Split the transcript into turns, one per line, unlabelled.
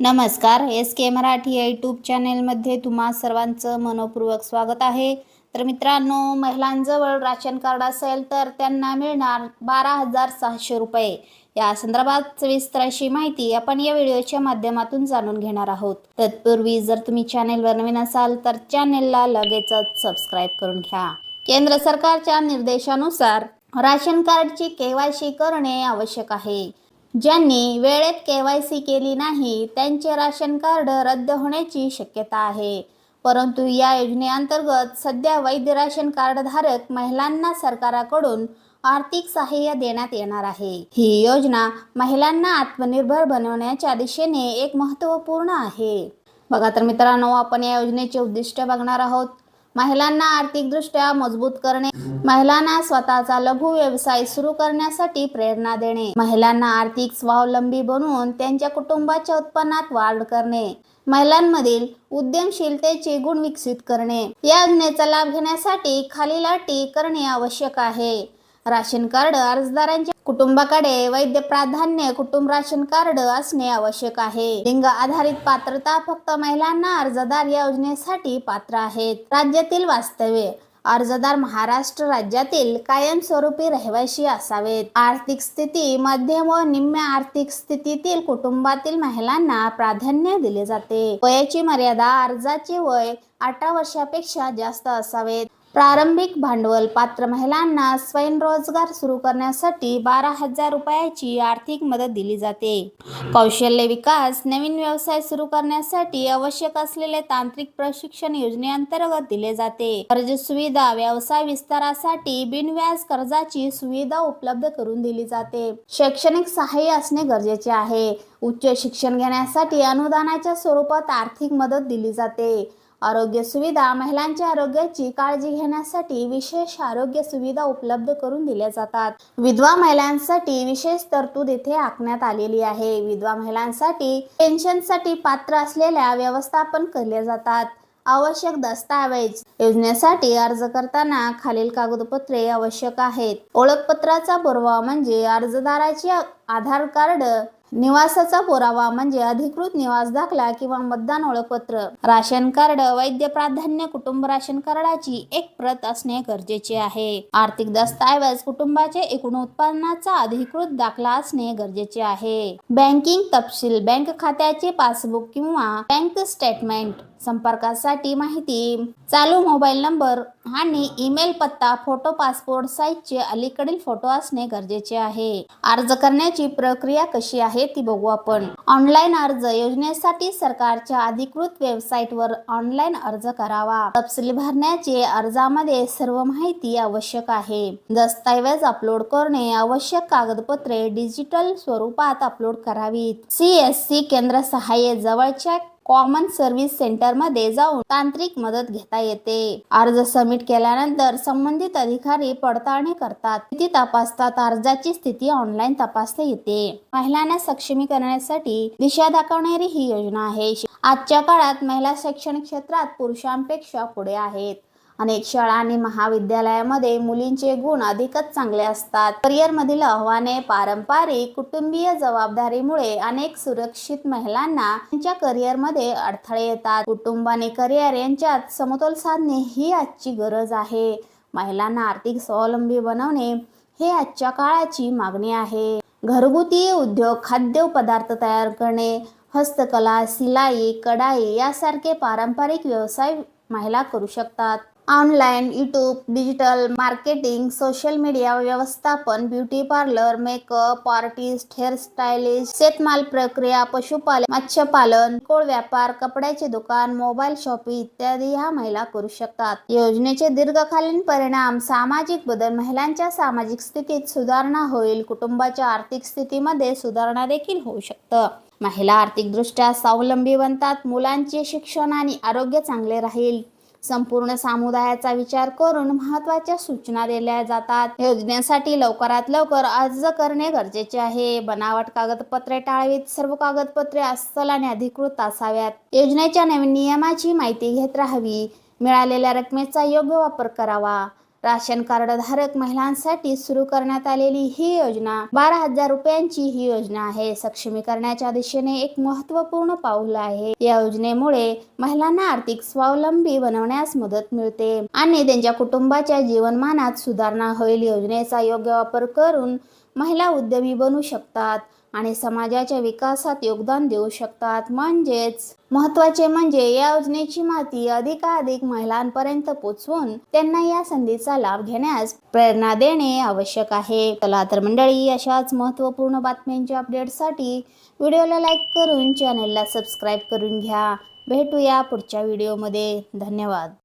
नमस्कार एस के मराठी या यूट्यूब चॅनेलमध्ये तुम्हा सर्वांचं मनपूर्वक स्वागत आहे. तर मित्रांनो महिलांजवळ राशन कार्ड असेल तर त्यांना मिळणार बारा हजार सहाशे रुपये. या संदर्भात सविस्तर अशी माहिती आपण या व्हिडिओच्या माध्यमातून जाणून घेणार आहोत. तत्पूर्वी जर तुम्ही चॅनेलवर नवीन असाल तर चॅनेलला लगेचच सबस्क्राईब करून घ्या. केंद्र सरकारच्या निर्देशानुसार राशन कार्डची केवायसी करणे आवश्यक आहे. ज्यांनी वेळेत केवायसी केली नाही त्यांचे राशन कार्ड रद्द होण्याची शक्यता आहे. परंतु या योजनेअंतर्गत सध्या वैध राशन कार्ड धारक महिलांना सरकाराकडून आर्थिक सहाय्य देण्यात येणार आहे. ही योजना महिलांना आत्मनिर्भर बनवण्याच्या दिशेने एक महत्त्वपूर्ण आहे. बघा तर मित्रांनो आपण या योजनेचे उद्दिष्ट बघणार आहोत. महिलांना आर्थिकदृष्ट्या मजबूत करणे महिलांना स्वतःचा लघु व्यवसाय सुरू करण्यासाठी प्रेरणा देणे महिलांना आर्थिक स्वावलंबी बनवून त्यांच्या कुटुंबाच्या उत्पन्नात वाढ करणे महिलांमधील उद्यमशीलतेचे गुण विकसित करणे. या योजनेचा लाभ घेण्यासाठी खालील अटी करणे आवश्यक आहे. राशन कार्ड अर्जदारांच्या कुटुंबाकडे वैद्य प्राधान्य कुटुंब राशन कार्ड असणे आवश्यक आहे. लिंग आधारित पात्रता फक्त महिलांना अर्जदार या योजनेसाठी पात्र आहेत. राज्यातील वास्तव्य अर्जदार महाराष्ट्र राज्यातील कायमस्वरूपी रहिवाशी असावेत. आर्थिक स्थिती मध्यम व निम्न आर्थिक स्थितीतील कुटुंबातील महिलांना प्राधान्य दिले जाते. वयाची मर्यादा अर्जाचे वय अठरा वर्षापेक्षा जास्त असावेत. प्रारंभिक भांडवल पात्र महिलांना स्वयंरोजगार सुरू करण्यासाठी बारा हजार रुपयाची आर्थिक मदत दिली जाते. कौशल्य विकास नवीन व्यवसाय सुरू करण्यासाठी आवश्यक असलेले तांत्रिक प्रशिक्षण योजनेअंतर्गत दिले जाते. कर्ज सुविधा व्यवसाय विस्तारासाठी बिनव्याज कर्जाची सुविधा उपलब्ध करून दिली जाते. शैक्षणिक सहाय्य असणे गरजेचे आहे. उच्च शिक्षण घेण्यासाठी अनुदानाच्या स्वरूपात आर्थिक मदत दिली जाते. आरोग्य सुविधा महिलांच्या आरोग्याची काळजी घेण्यासाठी विशेष आरोग्य सुविधा उपलब्ध करून दिल्या जातात. विधवा महिलांसाठी विशेष तरतूद येथे आखण्यात आलेली आहे. विधवा महिलांसाठी पेन्शनसाठी पात्र असलेल्या व्यवस्थापन केले जातात. आवश्यक दस्तावेज योजनेसाठी अर्ज करताना खालील कागदपत्रे आवश्यक आहेत. ओळखपत्राचा पुरावा म्हणजे अर्जदाराचे आधार कार्ड निवासाचा पुरावा म्हणजे अधिकृत निवास दाखला किंवा मतदान ओळखपत्र. राशन कार्ड वैद्य प्राधान्य कुटुंब राशन कार्डाची एक प्रत असणे गरजेचे आहे. आर्थिक दस्तऐवज कुटुंबाचे एकूण उत्पन्नाचा अधिकृत दाखला असणे गरजेचे आहे. बँकिंग तपशील बँक खात्याचे पासबुक किंवा बँक स्टेटमेंट संपर्कासाठी माहिती. चालू मोबाईल नंबर आणि ईमेल पत्ता फोटो पासपोर्ट साईजचे अलीकडील फोटो असणे गरजेचे आहे. अर्ज करण्याची प्रक्रिया कशी आहे? ती बघू आपण. ऑनलाईन अर्ज योजनेसाठी सरकारच्या अधिकृत वेबसाईटवर ऑनलाईन अर्ज करावा. तपशील भरण्याचे अर्जामध्ये सर्व माहिती आवश्यक आहे. दस्तऐवज अपलोड करणे आवश्यक कागदपत्रे डिजिटल स्वरूपात अपलोड करावीत. सी एस सी केंद्र सहाय्य जवळच्या कॉमन सर्व्हिस सेंटरमध्ये जाऊन तांत्रिक मदत घेता येते. अर्ज सबमिट केल्यानंतर संबंधित अधिकारी पडताळणी करतात. स्थिती तपासतात. अर्जाची स्थिती ऑनलाईन तपासता येते. महिलांना सक्षमी करण्यासाठी दिशा दाखवणारी ही योजना आहे. आजच्या काळात महिला शैक्षणिक क्षेत्रात पुरुषांपेक्षा पुढे आहेत. अनेक शाळा आणि महाविद्यालयामध्ये मुलींचे गुण अधिकच चांगले असतात. करिअरमधील आव्हाने पारंपरिक कुटुंबीय जबाबदारीमुळे अनेक सुरक्षित महिलांना त्यांच्या करिअरमध्ये अडथळे येतात. कुटुंब आणि करिअर यांच्यात समतोल साधणे ही आजची गरज आहे. महिलांना आर्थिक स्वावलंबी बनवणे हे आजच्या काळाची मागणी आहे. घरगुती उद्योग खाद्यपदार्थ तयार करणे हस्तकला सिलाई कढाई यासारखे पारंपरिक व्यवसाय महिला करू शकतात. Online YouTube digital marketing social media व्यवस्थापन beauty parlour makeup artist hairstylist शेतमाल प्रक्रिया पशुपालन मत्स्यपालन कोळ व्यापार कपड्याचे दुकान मोबाईल शॉपिंग इत्यादी ह्या महिला करू शकतात. योजनेचे दीर्घकालीन परिणाम सामाजिक बदल महिलांच्या सामाजिक स्थितीत सुधारणा होईल कुटुंबाच्या आर्थिक स्थितीमध्ये सुधारणा देखील होऊ शकतं. महिला आर्थिकदृष्ट्या स्वावलंबी बनतात मुलांचे शिक्षण आणि आरोग्य चांगले राहील. संपूर्ण समुदायाचा विचार करून महत्त्वाच्या सूचना दिल्या जातात. योजनेसाठी लवकरात लवकर अर्ज करणे गरजेचे आहे. बनावट कागदपत्रे टाळवीत. सर्व कागदपत्रे अस्सल आणि अधिकृत असाव्यात. योजनेच्या नवीन नियमाची माहिती घेत राहावी. मिळालेल्या रकमेचा योग्य वापर करावा. राशन कार्ड धारक महिलांसाठी सुरू करण्यात आलेली ही योजना बारा हजार रुपयांची ही योजना आहे. सक्षमीकरणाच्या दिशेने एक महत्त्वपूर्ण पाऊल आहे. या योजनेमुळे महिलांना आर्थिक स्वावलंबी बनवण्यास मदत मिळते आणि त्यांच्या कुटुंबाच्या जीवनमानात सुधारणा होईल. योजनेचा योग्य वापर करून महिला उद्यमी बनू शकतात. आणि समाजाच्या विकासात योगदान देऊ शकतात. म्हणजेच महत्त्वाचे म्हणजे या योजनेची माहिती अधिकाधिक महिलांपर्यंत पोहोचवून त्यांना या संधीचा लाभ घेण्यास प्रेरणा देणे आवश्यक आहे. चला तर मंडळी अशाच महत्त्वपूर्ण बातम्यांच्या अपडेटसाठी व्हिडिओला लाईक करून चॅनेलला सबस्क्राईब करून घ्या. भेटूया पुढच्या व्हिडिओमध्ये. धन्यवाद.